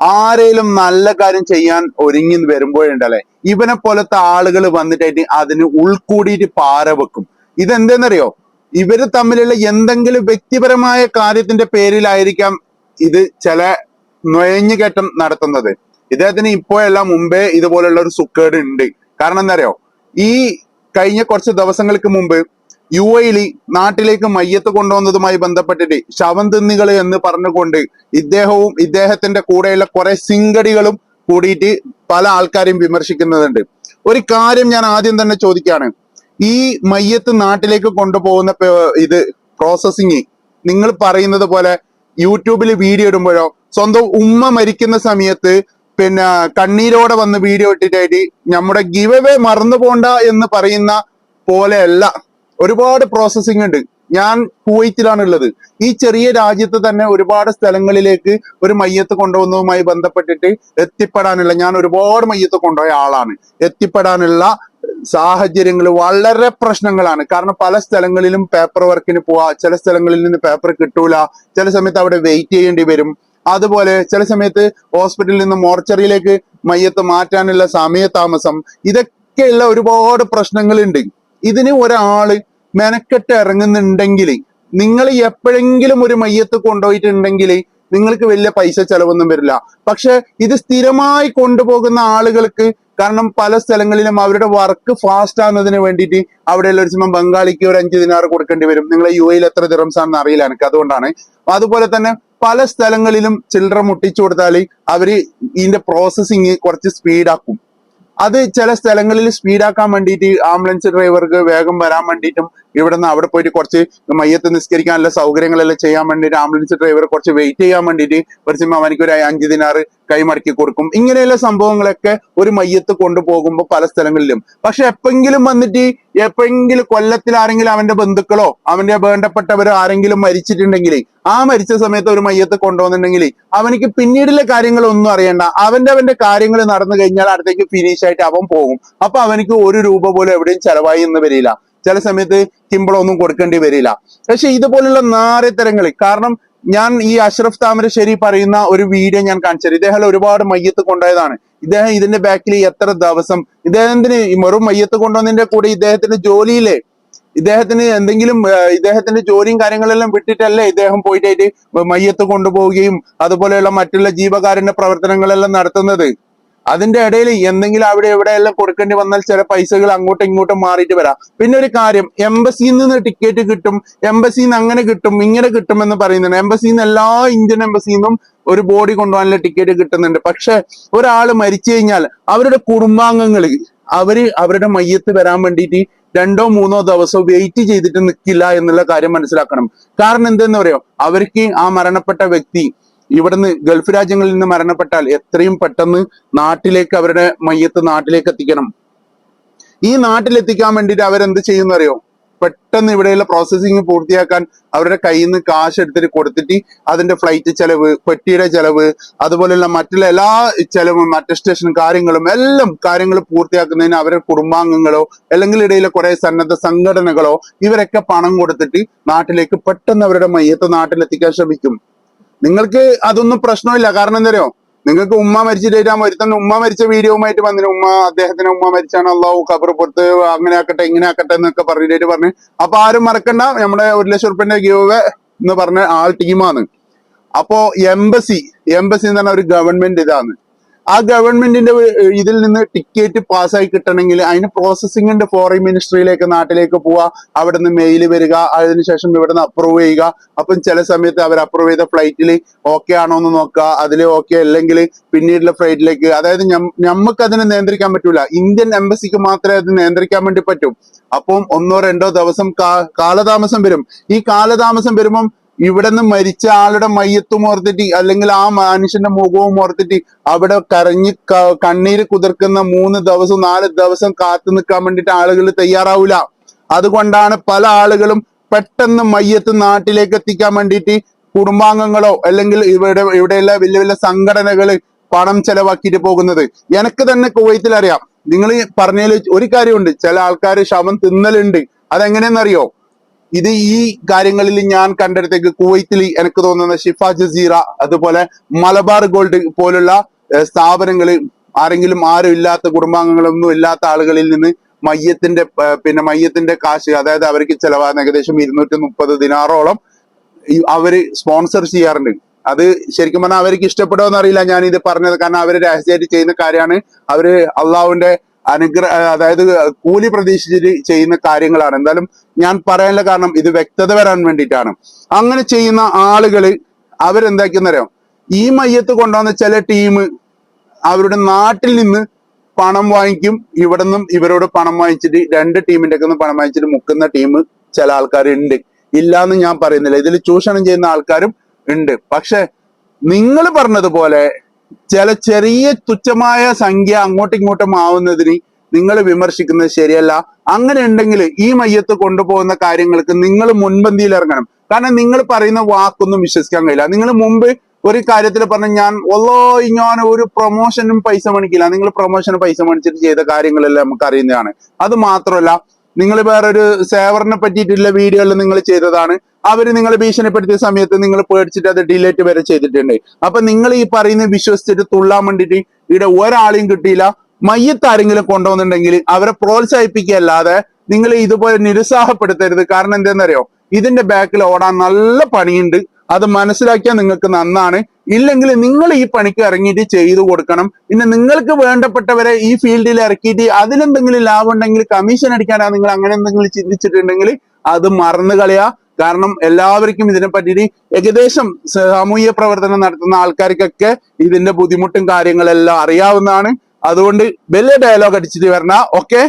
ആരേലും നല്ല കാര്യം ചെയ്യാൻ ഒരുങ്ങി വരുമ്പോഴുണ്ടല്ലേ? ഇവനെ പോലത്തെ ആളുകൾ വന്നിട്ടായിട്ട് അതിന് ഉൾക്കൂടിയിട്ട് പാര വെക്കും. ഇതെന്തെന്നറിയോ? ഇവർ തമ്മിലുള്ള എന്തെങ്കിലും വ്യക്തിപരമായ കാര്യത്തിന്റെ പേരിലായിരിക്കാം ഇത് ചില നുഴഞ്ഞുകയറ്റം നടത്തുന്നത്. ഇദ്ദേഹത്തിന് ഇപ്പോഴല്ല മുമ്പേ ഇതുപോലുള്ള ഒരു സുക്കേട് ഉണ്ട്. കാരണം എന്താ അറിയോ? ഈ കഴിഞ്ഞ കുറച്ച് ദിവസങ്ങൾക്ക് മുമ്പ് യു എയിൽ നാട്ടിലേക്ക് മയ്യത്ത് കൊണ്ടുവന്നതുമായി ബന്ധപ്പെട്ടിട്ട് ശവം തിന്നികൾ എന്ന് പറഞ്ഞുകൊണ്ട് ഇദ്ദേഹവും ഇദ്ദേഹത്തിന്റെ കൂടെയുള്ള കുറെ സിംഗടികളും കൂടിയിട്ട് പല ആൾക്കാരെയും വിമർശിക്കുന്നതുണ്ട്. ഒരു കാര്യം ഞാൻ ആദ്യം തന്നെ ചോദിക്കുകയാണ് ഈ മയ്യത്ത് നാട്ടിലേക്ക് കൊണ്ടുപോകുന്ന ഇത് പ്രോസസ്സിങ് നിങ്ങൾ പറയുന്നത് പോലെ യൂട്യൂബിൽ വീഡിയോ ഇടുമ്പോഴോ സ്വന്തം ഉമ്മ മരിക്കുന്ന സമയത്ത് പിന്നെ കണ്ണീരോടെ വന്ന് വീഡിയോ ഇട്ടിട്ടായിട്ട് നമ്മുടെ ഗിവ് അവേ മറന്നു പോണ്ട എന്ന് പറയുന്ന പോലെയല്ല. ഒരുപാട് പ്രോസസ്സിംഗ് ഉണ്ട്. ഞാൻ കുവൈറ്റിലാണ് ഉള്ളത് ഈ ചെറിയ രാജ്യത്ത് തന്നെ ഒരുപാട് സ്ഥലങ്ങളിലേക്ക് ഒരു മയ്യത്ത് കൊണ്ടുപോകുന്നതുമായി ബന്ധപ്പെട്ടിട്ട് എത്തിപ്പെടാനുള്ള ഞാൻ ഒരുപാട് മയ്യത്ത് കൊണ്ടുപോയ ആളാണ്. എത്തിപ്പെടാനുള്ള സാഹചര്യങ്ങൾ വളരെ പ്രശ്നങ്ങളാണ്. കാരണം പല സ്ഥലങ്ങളിലും പേപ്പർ വർക്കിന് പോവാ ചില സ്ഥലങ്ങളിൽ നിന്ന് പേപ്പർ കിട്ടൂല ചില സമയത്ത് അവിടെ വെയിറ്റ് ചെയ്യേണ്ടി വരും. അതുപോലെ ചില സമയത്ത് ഹോസ്പിറ്റലിൽ നിന്ന് മോർച്ചറിയിലേക്ക് മയ്യത്ത് മാറ്റാനുള്ള സമയതാമസം ഇതൊക്കെയുള്ള ഒരുപാട് പ്രശ്നങ്ങളുണ്ട്. ഇതിന് ഒരാൾ മെനക്കെട്ട് ഇറങ്ങുന്നുണ്ടെങ്കിൽ നിങ്ങൾ എപ്പോഴെങ്കിലും ഒരു മയ്യത്ത് കൊണ്ടുപോയിട്ടുണ്ടെങ്കിൽ നിങ്ങൾക്ക് വലിയ പൈസ ചെലവൊന്നും വരില്ല. പക്ഷെ ഇത് സ്ഥിരമായി കൊണ്ടുപോകുന്ന ആളുകൾക്ക് കാരണം പല സ്ഥലങ്ങളിലും അവരുടെ വർക്ക് ഫാസ്റ്റ് ആകുന്നതിന് വേണ്ടിയിട്ട് ഒരു സമയം ബംഗാളിക്ക് ഒരു അഞ്ച് ദിനാറ് കൊടുക്കേണ്ടി വരും. നിങ്ങളെ യു എയിൽ എത്ര ദിറംസ് ആണെന്ന് അറിയില്ല എനിക്ക്. അതുകൊണ്ടാണ്. അതുപോലെ തന്നെ പല സ്ഥലങ്ങളിലും ചില്ലറ മുട്ടിച്ചു കൊടുത്താൽ അവർ ഇതിന്റെ പ്രോസസ്സിങ് കുറച്ച് സ്പീഡാക്കും അത് ചില സ്ഥലങ്ങളിൽ സ്പീഡാക്കാൻ വേണ്ടിയിട്ട് ആംബുലൻസ് ഡ്രൈവർക്ക് വേഗം വരാൻ വേണ്ടിയിട്ടും ഇവിടെ നിന്ന് അവിടെ പോയിട്ട് കുറച്ച് മയ്യത്ത് നിസ്കരിക്കാനുള്ള സൗകര്യങ്ങളെല്ലാം ചെയ്യാൻ വേണ്ടിയിട്ട് ആംബുലൻസ് ഡ്രൈവർ കുറച്ച് വെയിറ്റ് ചെയ്യാൻ വേണ്ടിയിട്ട് സിനിമ അവനിക്ക് ഒരു അഞ്ച് ദിനാറ് കൈമടക്കി കൊടുക്കും. ഇങ്ങനെയുള്ള സംഭവങ്ങളൊക്കെ ഒരു മയ്യത്ത് കൊണ്ടുപോകുമ്പോൾ പല സ്ഥലങ്ങളിലും. പക്ഷെ എപ്പെങ്കിലും വന്നിട്ട് എപ്പെങ്കിലും കൊല്ലത്തിൽ ആരെങ്കിലും അവന്റെ ബന്ധുക്കളോ അവന്റെ വേണ്ടപ്പെട്ടവരോ ആരെങ്കിലും മരിച്ചിട്ടുണ്ടെങ്കിൽ ആ മരിച്ച സമയത്ത് ഒരു മയ്യത്ത് കൊണ്ടുവന്നിട്ടുണ്ടെങ്കിൽ അവനിക്ക് പിന്നീടുള്ള കാര്യങ്ങളൊന്നും അറിയണ്ട. അവന്റെ അവന്റെ കാര്യങ്ങൾ നടന്നു കഴിഞ്ഞാൽ അടുത്തേക്ക് ഫിനിഷ് ആയിട്ട് അവൻ പോകും. അപ്പൊ അവനിക്ക് ഒരു രൂപ പോലും എവിടെയും ചെലവായി എന്ന് വരില്ല. ചില സമയത്ത് കിമ്പളൊന്നും കൊടുക്കേണ്ടി വരില്ല. പക്ഷെ ഇതുപോലുള്ള നാരത്തരങ്ങൾ കാരണം ഞാൻ ഈ അഷ്റഫ് താമരശ്ശേരി പറയുന്ന ഒരു വീഡിയോ ഞാൻ കാണിച്ചത് ഇദ്ദേഹം ഒരുപാട് മയ്യത്ത് കൊണ്ടുപോയതാണ്. ഇദ്ദേഹം ഇതിന്റെ ബാക്കിൽ എത്ര ദിവസം ഇദ്ദേഹത്തിന് വെറും മയ്യത്ത് കൊണ്ടുവന്നതിന്റെ കൂടെ ഇദ്ദേഹത്തിന്റെ ജോലിയിലെ ഇദ്ദേഹത്തിന് എന്തെങ്കിലും ഇദ്ദേഹത്തിന്റെ ജോലിയും കാര്യങ്ങളെല്ലാം വിട്ടിട്ടല്ലേ ഇദ്ദേഹം പോയിട്ടായിട്ട് മയ്യത്ത് കൊണ്ടുപോവുകയും അതുപോലെയുള്ള മറ്റുള്ള ജീവകാരുണ്യ പ്രവർത്തനങ്ങളെല്ലാം നടത്തുന്നത്. അതിന്റെ ഇടയിൽ എന്തെങ്കിലും അവിടെ എവിടെയെല്ലാം കൊടുക്കേണ്ടി വന്നാൽ ചില പൈസകൾ അങ്ങോട്ടും ഇങ്ങോട്ടും മാറിയിട്ട് വരാം. പിന്നെ ഒരു കാര്യം എംബസിയിൽ നിന്ന് ടിക്കറ്റ് കിട്ടും എംബസിയിൽ നിന്ന് അങ്ങനെ കിട്ടും ഇങ്ങനെ കിട്ടും എന്ന് പറയുന്നുണ്ട്. എംബസിയിൽ നിന്ന് എല്ലാ ഇന്ത്യൻ എംബസിയിൽ നിന്നും ഒരു ബോഡി കൊണ്ടുപോകാനുള്ള ടിക്കറ്റ് കിട്ടുന്നുണ്ട്. പക്ഷെ ഒരാൾ മരിച്ചു കഴിഞ്ഞാൽ അവരുടെ കുടുംബാംഗങ്ങൾ അവർ അവരുടെ മയ്യത്ത് വരാൻ വേണ്ടിയിട്ട് രണ്ടോ മൂന്നോ ദിവസം വെയിറ്റ് ചെയ്തിട്ട് നിൽക്കില്ല എന്നുള്ള കാര്യം മനസ്സിലാക്കണം. കാരണം എന്തെന്ന് പറയോ അവർക്ക് ആ മരണപ്പെട്ട വ്യക്തി ഇവിടുന്ന് ഗൾഫ് രാജ്യങ്ങളിൽ നിന്ന് മരണപ്പെട്ടാൽ എത്രയും പെട്ടെന്ന് നാട്ടിലേക്ക് അവരുടെ മയ്യത്ത് നാട്ടിലേക്ക് എത്തിക്കണം. ഈ നാട്ടിലെത്തിക്കാൻ വേണ്ടിയിട്ട് അവരെന്ത് ചെയ്യുന്ന അറിയോ? പെട്ടെന്ന് ഇവിടെയുള്ള പ്രോസസ്സിങ് പൂർത്തിയാക്കാൻ അവരുടെ കയ്യിൽ നിന്ന് കാശ് എടുത്തിട്ട് കൊടുത്തിട്ട് അതിന്റെ ഫ്ലൈറ്റ് ചെലവ് പെട്ടിയുടെ ചെലവ് അതുപോലെയുള്ള മറ്റുള്ള എല്ലാ ചെലവും അറ്റസ്റ്റേഷൻ കാര്യങ്ങളും എല്ലാം കാര്യങ്ങൾ പൂർത്തിയാക്കുന്നതിന് അവരുടെ കുടുംബാംഗങ്ങളോ അല്ലെങ്കിൽ ഇടയിലെ കുറെ സന്നദ്ധ സംഘടനകളോ ഇവരൊക്കെ പണം കൊടുത്തിട്ട് നാട്ടിലേക്ക് പെട്ടെന്ന് അവരുടെ മയ്യത്ത് നാട്ടിലെത്തിക്കാൻ ശ്രമിക്കും. നിങ്ങൾക്ക് അതൊന്നും പ്രശ്നമില്ല. കാരണം എന്തറിയോ? നിങ്ങൾക്ക് ഉമ്മ മരിച്ചിട്ട് വരുത്തുന്ന ഉമ്മ മരിച്ച വീഡിയോവുമായിട്ട് വന്നിന്. ഉമ്മ അദ്ദേഹത്തിന് ഉമ്മ മരിച്ചാണ് അള്ളാഹു ഖബർ പുറത്ത് അങ്ങനെ ആക്കട്ടെ ഇങ്ങനെ ആക്കട്ടെ എന്നൊക്കെ പറഞ്ഞിട്ട് പറഞ്ഞു. അപ്പൊ ആരും മറക്കണ്ട. നമ്മുടെ ഒരു ലക്ഷം റുപ്യന്റെ ഗീവ് എന്ന് പറഞ്ഞ ആൾ ടീമാണ് അപ്പോ എംബസി എംബസി എന്ന് പറഞ്ഞ ഒരു ഗവൺമെന്റ് ഇതാണ്. ആ ഗവൺമെന്റിന്റെ ഇതിൽ നിന്ന് ടിക്കറ്റ് പാസ്സായി കിട്ടണമെങ്കിൽ അതിന് പ്രോസസ്സിംഗ് ഉണ്ട് ഫോറിൻ മിനിസ്ട്രിയിലേക്ക് നാട്ടിലേക്ക് പോവുക അവിടെ നിന്ന് മെയിൽ വരിക അതിനുശേഷം ഇവിടെ നിന്ന് അപ്രൂവ് ചെയ്യുക. അപ്പം ചില സമയത്ത് അവർ അപ്രൂവ് ചെയ്ത ഫ്ലൈറ്റിൽ ഓക്കെ ആണോ എന്ന് നോക്കുക. അതിൽ ഓക്കെ അല്ലെങ്കിൽ പിന്നീടുള്ള ഫ്ലൈറ്റിലേക്ക് അതായത് നമുക്ക് അതിനെ നിയന്ത്രിക്കാൻ പറ്റൂല. ഇന്ത്യൻ എംബസിക്ക് മാത്രമേ അത് നിയന്ത്രിക്കാൻ വേണ്ടി പറ്റും. അപ്പം ഒന്നോ രണ്ടോ ദിവസം കാലതാമസം വരും. ഈ കാലതാമസം വരുമ്പം ഇവിടെ നിന്ന് മരിച്ച ആളുടെ മയ്യത്തും ഓർത്തിട്ട് അല്ലെങ്കിൽ ആ മനുഷ്യന്റെ മുഖവും ഓർത്തിട്ട് അവിടെ കരഞ്ഞ് കണ്ണീര് കുതിർക്കുന്ന മൂന്ന് ദിവസം നാല് ദിവസം കാത്തു നിൽക്കാൻ വേണ്ടിയിട്ട് ആളുകൾ തയ്യാറാവൂല. അതുകൊണ്ടാണ് പല ആളുകളും പെട്ടെന്ന് മയ്യത്ത് നാട്ടിലേക്ക് എത്തിക്കാൻ വേണ്ടിയിട്ട് കുടുംബാംഗങ്ങളോ അല്ലെങ്കിൽ ഇവിടെ ഇവിടെയുള്ള വലിയ വലിയ സംഘടനകൾ പണം ചെലവാക്കിയിട്ട് പോകുന്നത്. എനിക്ക് തന്നെ കുവൈത്തിൽ അറിയാം. നിങ്ങൾ പറഞ്ഞതിൽ ഒരു കാര്യമുണ്ട്. ചില ആൾക്കാർ ശവം തിന്നലുണ്ട്. അതെങ്ങനെയെന്നറിയോ ഇത് ഈ കാര്യങ്ങളിൽ ഞാൻ കണ്ടെടുത്തേക്ക് കുവൈത്തിൽ എനിക്ക് തോന്നുന്ന ഷിഫ ജസീറ അതുപോലെ മലബാർ ഗോൾഡ് പോലുള്ള സ്ഥാപനങ്ങൾ ആരെങ്കിലും ആരും ഇല്ലാത്ത കുടുംബാംഗങ്ങളൊന്നും ഇല്ലാത്ത ആളുകളിൽ നിന്ന് മയ്യത്തിന്റെ പിന്നെ മയ്യത്തിന്റെ കാശ് അതായത് അവർക്ക് ചെലവാകുന്ന ഏകദേശം ഇരുന്നൂറ്റി മുപ്പത് ദിനാറോളം അവർ സ്പോൺസർ ചെയ്യാറുണ്ട്. അത് ശരിക്കും പറഞ്ഞാൽ അവർക്ക് ഇഷ്ടപ്പെടുമോ അറിയില്ല ഞാൻ ഇത് പറഞ്ഞത്. കാരണം അവർ രഹസ്യമായിട്ട് ചെയ്യുന്ന കാര്യമാണ്. അവർ അള്ളാഹുവിന്റെ അനുഗ്രഹ അതായത് കൂലി പ്രതീക്ഷിച്ചിട്ട് ചെയ്യുന്ന കാര്യങ്ങളാണ്. എന്തായാലും ഞാൻ പറയാനുള്ള കാരണം ഇത് വ്യക്തത വരാൻ വേണ്ടിയിട്ടാണ്. അങ്ങനെ ചെയ്യുന്ന ആളുകൾ അവരെന്താക്കിയെന്നറിയാം? ഈ മയ്യത്ത് കൊണ്ടുവന്ന ചില ടീം അവരുടെ നാട്ടിൽ നിന്ന് പണം വാങ്ങിക്കും. ഇവിടെ നിന്നും ഇവരോട് പണം വാങ്ങിച്ചിട്ട് രണ്ട് ടീമിന്റെ ഒക്കെ പണം വാങ്ങിച്ചിട്ട് മുക്കുന്ന ടീം ചില ആൾക്കാരുണ്ട്. ഇല്ലാന്ന് ഞാൻ പറയുന്നില്ല. ഇതിൽ ചൂഷണം ചെയ്യുന്ന ആൾക്കാരും ഉണ്ട്. പക്ഷെ നിങ്ങൾ പറഞ്ഞതുപോലെ ചില ചെറിയ തുച്ഛമായ സംഖ്യ അങ്ങോട്ടും ഇങ്ങോട്ടും ആവുന്നതിന് നിങ്ങൾ വിമർശിക്കുന്നത് ശരിയല്ല. അങ്ങനെ ഉണ്ടെങ്കിൽ ഈ മയ്യത്ത് കൊണ്ടുപോകുന്ന കാര്യങ്ങൾക്ക് നിങ്ങൾ മുൻപന്തിയിൽ ഇറങ്ങണം. കാരണം നിങ്ങൾ പറയുന്ന വാക്കൊന്നും വിശ്വസിക്കാൻ കഴിയില്ല. നിങ്ങൾ മുമ്പ് ഒരു കാര്യത്തിൽ പറഞ്ഞ ഞാൻ ഒല്ലോ ഞാൻ ഒരു പ്രൊമോഷനും പൈസ മേടിക്കില്ല. നിങ്ങൾ പ്രൊമോഷനും പൈസ മേടിച്ചിട്ട് ചെയ്ത കാര്യങ്ങളെല്ലാം നമുക്ക് അറിയുന്നതാണ്. അത് മാത്രമല്ല നിങ്ങൾ വേറൊരു സേവറിനെ പറ്റിയിട്ടുള്ള വീഡിയോയിൽ നിങ്ങൾ ചെയ്തതാണ്. അവർ നിങ്ങളെ ഭീഷണിപ്പെടുത്തിയ സമയത്ത് നിങ്ങൾ പേടിച്ചിട്ട് അത് ഡിലേറ്റ് വരെ ചെയ്തിട്ടുണ്ട്. അപ്പൊ നിങ്ങൾ ഈ പറയുന്ന വിശ്വസിച്ചിട്ട് തുള്ളാൻ വേണ്ടിയിട്ട് ഇവിടെ ഒരാളെയും കിട്ടിയില്ല. മയ്യത്ത് ആരെങ്കിലും കൊണ്ടുവന്നിട്ടുണ്ടെങ്കിൽ അവരെ പ്രോത്സാഹിപ്പിക്കുകയല്ലാതെ നിങ്ങൾ ഇതുപോലെ നിരുത്സാഹപ്പെടുത്തരുത്. കാരണം എന്താണെന്നറിയോ? ഇതിന്റെ ബാക്കിൽ ഓടാൻ നല്ല പണിയുണ്ട്. അത് മനസ്സിലാക്കിയാൽ നിങ്ങൾക്ക് നന്നാണ്. ഇല്ലെങ്കിൽ നിങ്ങൾ ഈ പണിക്ക് ഇറങ്ങിയിട്ട് ചെയ്തു കൊടുക്കണം. പിന്നെ നിങ്ങൾക്ക് വേണ്ടപ്പെട്ടവരെ ഈ ഫീൽഡിൽ ഇറക്കിയിട്ട് അതിലെന്തെങ്കിലും ലാഭം ഉണ്ടെങ്കിൽ കമ്മീഷൻ അടിക്കാനാ നിങ്ങൾ അങ്ങനെ എന്തെങ്കിലും ചിന്തിച്ചിട്ടുണ്ടെങ്കിൽ അത് മറന്നു കളയാ. കാരണം എല്ലാവർക്കും ഇതിനെ പറ്റിയിട്ട് ഏകദേശം സാമൂഹ്യ പ്രവർത്തനം നടത്തുന്ന ആൾക്കാർക്കൊക്കെ ഇതിന്റെ ബുദ്ധിമുട്ടും കാര്യങ്ങളെല്ലാം അറിയാവുന്നതാണ്. അതുകൊണ്ട് വലിയ ഡയലോഗ് അടിച്ചിട്ട് വരണ. ഓക്കെ